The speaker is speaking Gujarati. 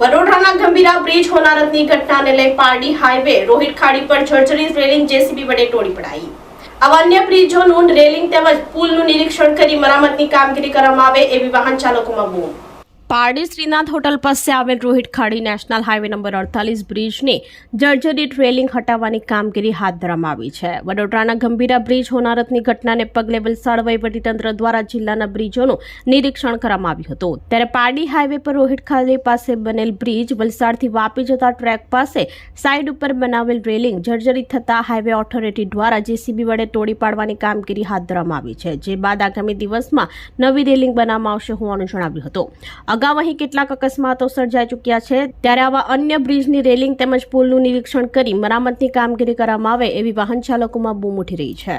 વડોદરાના ગંભીરા બ્રિજ હોનારતની ઘટનાને લઈ પારડી હાઈવે, રોહિત ખાડી પર જર્જરિત રેલિંગ જેસીબી વડે તોડી પડાઈ. આવા અન્ય બ્રિજોનું રેલિંગ તેમજ પુલનું નિરીક્ષણ કરી મરામતની કામગીરી કરવામાં આવે એવી વાહન ચાલકોમાં બૂમ. પારડી શ્રીનાથ હોટલ પાસે આવેલ રોહિત ખાડી નેશનલ હાઈવે નંબર અડતાલીસ બ્રિજની જર્જરિત રેલિંગ હટાવવાની કામગીરી હાથ ધરવામાં આવી છે. વડોદરાના ગંભીરા બ્રિજ હોનારતની ઘટનાને પગલે વલસાડ વહીવટીતંત્ર દ્વારા જિલ્લાના બ્રિજોનું નિરીક્ષણ કરવામાં આવ્યું હતું. ત્યારે પારડી હાઈવે પર રોહિત ખાડી પાસે બનેલ બ્રિજ વલસાડથી વાપી જતા ટ્રેક પાસે સાઈડ ઉપર બનાવેલ રેલિંગ જર્જરિત થતા હાઈવે ઓથોરિટી દ્વારા જેસીબી વડે તોડી પાડવાની કામગીરી હાથ ધરવામાં આવી છે. જે બાદ આગામી દિવસમાં નવી રેલિંગ બનાવવામાં આવશે હોવાનું જણાવ્યું હતું. અગાઉ અહીં કેટલાક અકસ્માતો સર્જાઈ ચૂક્યા છે. ત્યારે આવા અન્ય બ્રિજની રેલિંગ તેમજ પુલનું નિરીક્ષણ કરી મરામતની કામગીરી કરવામાં આવે એવી વાહન ચાલકોમાં બૂમ ઉઠી રહી છે.